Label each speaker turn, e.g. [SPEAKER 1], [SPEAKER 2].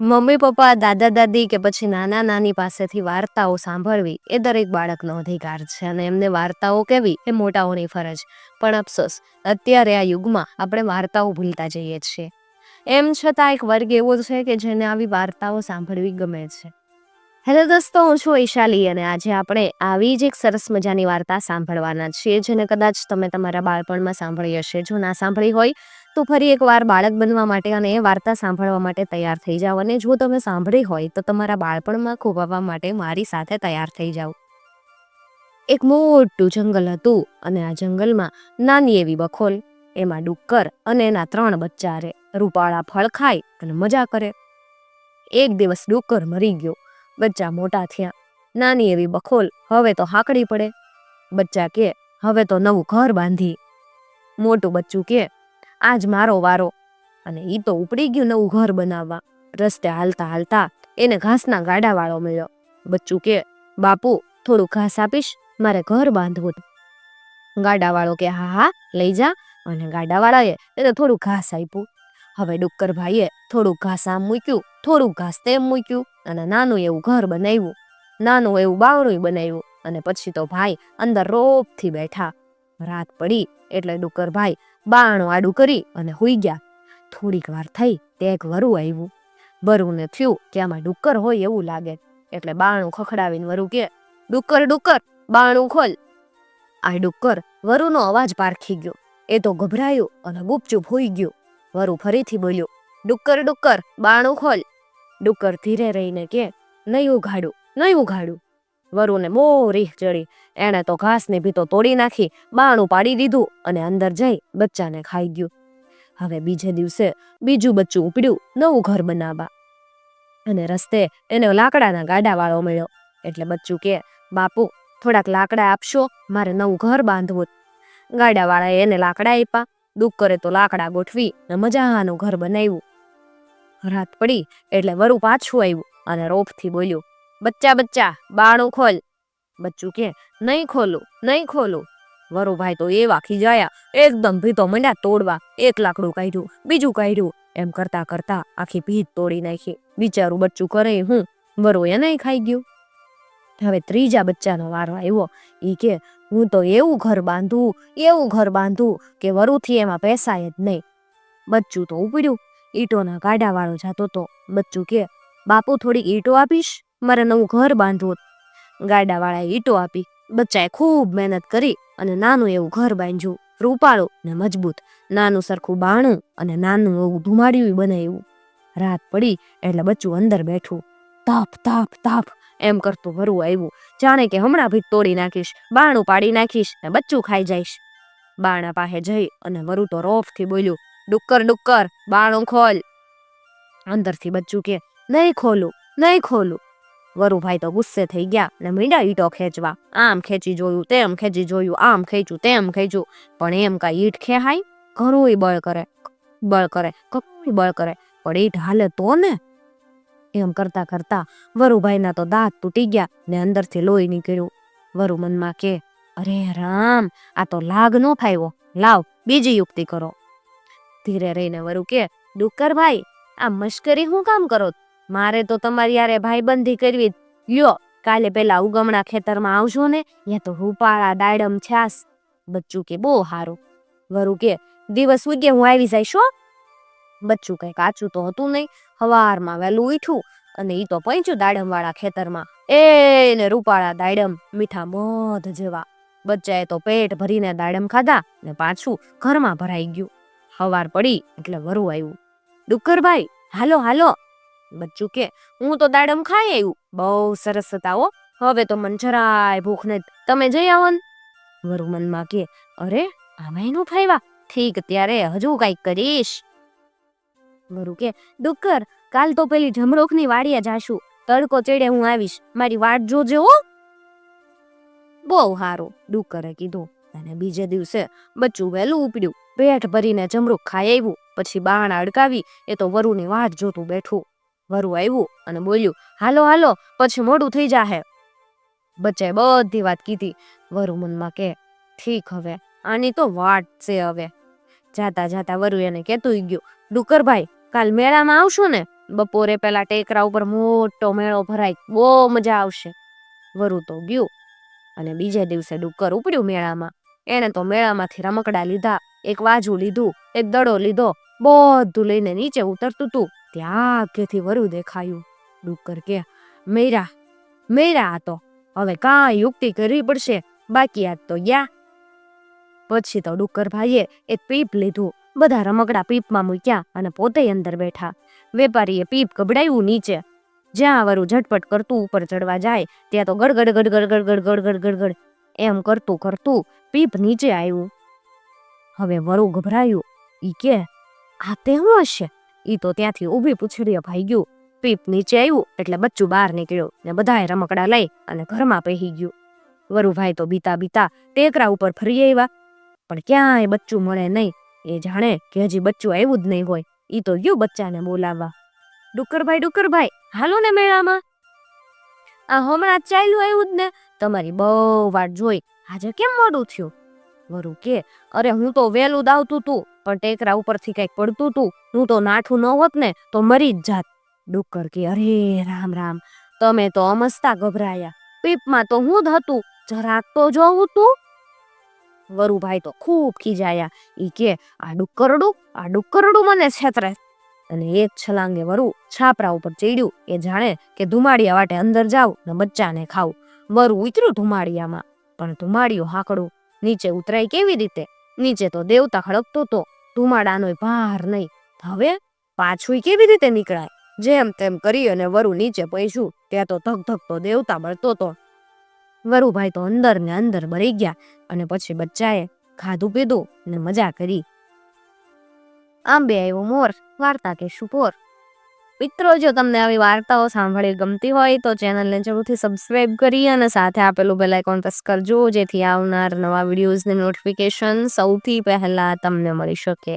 [SPEAKER 1] Mummy, પપ્પા, દાદા, દાદી કે પછી નાના, નાની પાસેથી વાર્તાઓ સાંભળવી એ દરેક બાળકનો અધિકાર છે અને એમને વાર્તાઓ કહેવી એ મોટાઓની ફરજ. પણ અફસોસ, અત્યારે આ યુગમાં આપણે વાર્તાઓ ભૂલતા જઈએ છીએ. એમ છતાં એક વર્ગ એવો છે કે જેને આવી વાર્તાઓ સાંભળવી ગમે છે. હેલો દોસ્તો, હું છું ઈશાલી અને આજે આપણે આવી જ એક સરસ મજાની વાર્તા સાંભળવાના છીએ, જેને કદાચ તમે તમારા બાળપણમાં સાંભળી હશે. જો ના સાંભળી હોય, તો ફરી એકવાર બાળક બનવા માટે અને એ વાર્તા સાંભળવા માટે તૈયાર થઈ જાઓ અને જો તમે સાંભળી હોય, તો તમારા બાળપણમાં ખોવાવા માટે મારી સાથે તૈયાર થઈ જાઓ. એક મોટું જંગલ હતું અને આ જંગલમાં નાની એવી બખોલ, એમાં ડુક્કર અને એના ત્રણ બચ્ચા રૂપાળા ફળ ખાય અને મજા કરે. એક દિવસ ડુક્કર મરી ગયો. બચ્ચા મોટા થયા. નાની એવી બખોલ હવે તો હાકડી પડે. બચ્ચા કે, હવે તો નવું ઘર બાંધી. મોટું બચ્ચું કે, આજ મારો વારો. અને ઈ તો ઉપડી ગયું નવું ઘર બનાવવા. રસ્તે હાલતા હાલતા એને ઘાસના ગાડાવાળો મળ્યો. બચ્ચું કે, બાપુ, થોડું ઘાસ આપીશ, મારે ઘર બાંધવું ગાડાવાળો કે, હા હા, લઈ જા. અને ગાડાવાળાએ એને થોડું ઘાસ આપ્યું. હવે ડુક્કર ભાઈએ થોડુંક ઘાસ આમ મૂક્યું થોડુંક ઘાસ તેમ મૂક્યું. અને નાનું એવું ઘર બનાવ્યું. નાનું એવું બાવણું બનાવ્યું અને પછી તો ભાઈ અંદર રોપથી બેઠા. રાત પડી એટલે ડુક્કર ભાઈ બાણું આડું કરી અને હોઈ ગયા. થોડીક વાર થઈ તે એક વરુ આવ્યું. વરુને થયું કે આમાં ડુક્કર હોય એવું લાગે. એટલે બાણું ખખડાવીને વરુ કે ડુક્કર ડુક્કર બાણું ખોલ. આ ડુક્કર વરુનો અવાજ પારખી ગયો. એ તો ગભરાયું અને ગુપચુપ હોઈ ગયું. વરુ ફરીથી બોલ્યો ડુક્કર ડુક્કર બાણું ખોલ. ડુક્કર ધીરે રહીને કે, નહીં ઉઘાડું નહીં ઉઘાડું. વરુને બહુ રીહ ચડી. એણે તો ઘાસની ભીતો તોડી નાખી, બાણું પાડી દીધું અને અંદર જઈ બચ્ચાને ખાઈ ગયું. હવે બીજે દિવસે બીજું બચ્ચું ઉપડ્યું, નવું ઘર બનાવવા. અને રસ્તે એને લાકડાના ગાડાવાળો મળ્યો. એટલે બચ્ચું કે, બાપુ, થોડાક લાકડા આપશો? મારે નવું ઘર બાંધવું. ગાડાવાળાએ એને લાકડા આપ્યા. ડુક્કરે તો લાકડા ગોઠવી ને મજાનું ઘર બનાવ્યું. રાત પડી એટલે વરુ પાછું આવ્યું અને રોપથી બોલ્યું, બચ્ચા બચ્ચા, બાણું ખોલ. બચ્ચું કે, નહીં ખોલું નહીં ખોલું. વરુભાઈ તો એવા ખીજાયા એકદમ ભીતો મંડ્યા તોડવા, એક લાકડું કાઢ્યું, બીજું કાઢ્યું, એમ કરતા કરતા આખી ભીત તોડી નાખી. બિચારું બચ્ચું કરે હું, વરુ એને ખાઈ ગયું. હવે ત્રીજા બચ્ચાનો વારો આવ્યો એ કે, હું તો એવું ઘર બાંધું, એવું ઘર બાંધું કે વરુથી એમાં પેસાય જ નહીં. બચ્ચું તો ઉપડ્યું ઈંટોના ગાડાવાળો જાતો તો, બચ્ચું કે, બાપુ થોડીક ઈંટો આપીશ? મારે નવું ઘર બાંધવું ગાડાવાળાએ ઈંટો આપી, બચ્ચાએ ખૂબ મહેનત કરી અને નાનું એવું ઘર બાંધ્યું, રૂપાળું ને મજબૂત, નાનું સરખું બાણું અને નાનું એવું ધુમાડ્યું બનાવ્યું. રાત પડી એટલે બચ્ચું અંદર બેઠું. તાપ તાપ તાપ, એમ કરતું વરુ આવ્યું. જાણે કે હમણાં ભી તોડી નાખીશ, બાણું પાડી નાખીશ ને બચ્ચું ખાઈ જઈશ. બાણા પાસે જઈ અને વરુ તો રોફથી બોલ્યું ડુક્કર ડુક્કર, બાણું ખોલ. અંદરથી બચ્ચું કે, નહીં ખોલું નહીં ખોલું. વરુભાઈ તો ગુસ્સે થઈ ગયા ને મીંડા ઈંટો ખેંચવા. આમ ખેંચી જોયું, તેમ ખેંચી જોયું, આમ ખેંચ્યું, તેમ ખેંચ્યું. પણ એમ કાંઈ ઈંટ ખેહાય? ઘરોય બળ કરે બળ કરે કઈ બળ કરે. પણ ઈંટ હાલે તો ને? એમ કરતા કરતા વરુભાઈના તો દાંત તૂટી ગયા ને અંદરથી લોહી નીકળ્યું. વરુ મનમાં કે, અરે રામ, આ તો લાગ નો ફાયવો. લાવ, બીજી યુક્તિ કરો. ધીરે રહીને વરુ કે, ડુક્કરભાઈ, આ મશ્કરી હું કામ કરો? મારે તો તમારી યારે ભાઈબંધી કરવી લ્યો, કાલે પેલા ઉગમણા ખેતરમાં આવજો ને ત્યાં તો રૂપાળા, દાડમ, છાસ. બચ્ચું કે, બહુ સારું વરુ કે, દિવસ ઉગે હું આવી જઈશ હો. બચ્ચું કઈ કાચું તો હતું નહીં. હવારમાં વહેલું ઉઠ્યું અને ઈ તો પહોંચ્યું દાડમ વાળા ખેતરમાં. એ ને રૂપાળા, દાડમ, મીઠા મોધ જેવા. બચ્ચાએ તો પેટ ભરીને દાડમ ખાધા ને પાછું ઘરમાં ભરાઈ ગયું. હવાર પડી એટલે વરુ આવ્યું. ડુક્કરભાઈ, હાલો હાલો. બચ્ચું કે, હું તો દાડમ ખાઈ આવ્યું બહુ સરસ હતા હો. હવે તો મન જરાય ભૂખ નથી તમે જઈ આવો ને. વરુ મનમાં કે, અરે આમાં એનું ફાયવા? ઠીક, ત્યારે હજુ કંઈક કરીશ. વરુ કે, ડુક્કર, કાલ તો પેલી જમરોખની વાડીએ જાશું. તડકો ચડે હું આવીશ. મારી વાટ જોજે હો. બહુ સારું ડુક્કરે કીધું. અને બીજે દિવસે બચ્ચું વહેલું ઉપડ્યું. પેટ ભરીને જમરૂક ખાઈ આવ્યું. પછી બાણ અડકાવી એ તો વરુની વાટ જોતું બેઠું. વરુ આવ્યું અને બોલ્યું, હાલો હાલો, પછી મોડું થઈ જાહે. બચ્ચાએ બધી વાત કીધી. વરુ મનમાં કે, ઠીક હવે, આની તો વાટ છે હવે. જાતા જાતા વરુ એને કહેતું ગયું ડુકરભાઈ કાલ મેળામાં આવશું ને? બપોરે પેલા ટેકરા ઉપર મોટો મેળો ભરાય, બહુ મજા આવશે. વરુ તો ગયું અને બીજે દિવસે ડુક્કર ઉપડ્યું મેળામાં. એણે તો મેળામાંથી રમકડા લીધા. એક વાજુ લીધું, એક દડો લીધો, બધું લઈને નીચે ઉતરતું તું. ત્યાં આગેથી વરુ દેખાયું. ડુક્કર કે, મેરા મેરા આ તો. હવે કાંઈ યુક્તિ કરવી પડશે. બાકી આજ તો ગયા પછી તો ડુક્કર ભાઈએ એક પીપ લીધું. બધા રમકડા પીપમાં મૂક્યા અને પોતે અંદર બેઠા. વેપારીએ પીપ ગબડાયું નીચે. જ્યાં વરું ઝટપટ કરતું ઉપર ચડવા જાય, ત્યાં તો ગડગડ ગડગડ ગડગડ ગડગડ ગડગડ એમ કરતું કરતું પીપ નીચે આવ્યું. હવે વરુ ગભરાયું. ઈ કે, આ તે હું હશે. ઈ તો ત્યાંથી ઊભી પૂછડીએ ભાગ્યું. પીપ નીચે આવ્યું એટલે બચ્ચું બહાર નીકળ્યું ને બધાએ રમકડા લઈ અને ઘરમાં પહેરી ગયું. વરુભાઈ તો બીતા બીતા ટેકરા ઉપર ફરી આવ્યા. પણ ક્યાંય બચ્ચું મળે નહીં. એ જાણે કે હજી બચ્ચું આવ્યું જ નહીં હોય. ઈ તો ગયું બચ્ચાને બોલાવવા. ડુક્કરભાઈ ડુક્કરભાઈ, હાલો ને મેળામાં. આ હમણાં ચાલ્યું આવ્યું જ ને? તમારી બહુ વાટ જોઈ. આજે કેમ મોડું થયું? વરુ કે અરે, હું તો વહેલું જ તું, પણ ટેકરા ઉપરથી કંઈક પડતું તું. હું તો નાઠું ન હોત ને, તો મરી જ જાત. ડુક્કર કે, અરે, રામ રામ. તમે તો અમસ્તા ગભરાયા. પીપમાં તો હું જ હતું. જરાક તો જોઉં તું. વરુભાઈ તો ખૂબ ખીજાયા. ઈ કે, આ ડુક્કરડું આ ડુક્કરડું મને છેતરે. અને એક છલાંગે વરુ છાપરા ઉપર ચડ્યું એ જાણે કે ધુમાડિયા વાટે અંદર જાવ ને બચ્ચાને ખાવ વરુ ઉતર્યું ધુમાડિયામાં. પણ ધુમાડિયું હાકડું નીચે ઉતરાય કેવી રીતે? નીચે તો દેવતા ખડકતો તો, ધુમાડાનો ભાર નહીં. હવે પાછું કેવી રીતે નીકળાય? જેમ તેમ કરી અને વરુ નીચે પૈસું ત્યાં તો ધક ધક તો દેવતા બળતો તો. વરુભાઈ તો અંદર ને અંદર બળી ગયા અને પછી બચ્ચાએ ખાધું પીધું ને મજા કરી. આંબે આવ્યો મોર, વાર્તા કે શુપોર મિત્રો, જો તમને આવી વાર્તાઓ સાંભળી ગમતી હોય, તો ચેનલને જરૂરથી સબસ્ક્રાઈબ કરી અને સાથે આપેલું બેલ આઇકોન પ્રેસ કરજો, જેથી આવનાર નવા વિડીયોઝની નોટિફિકેશન સૌથી પહેલા તમને મળી શકે.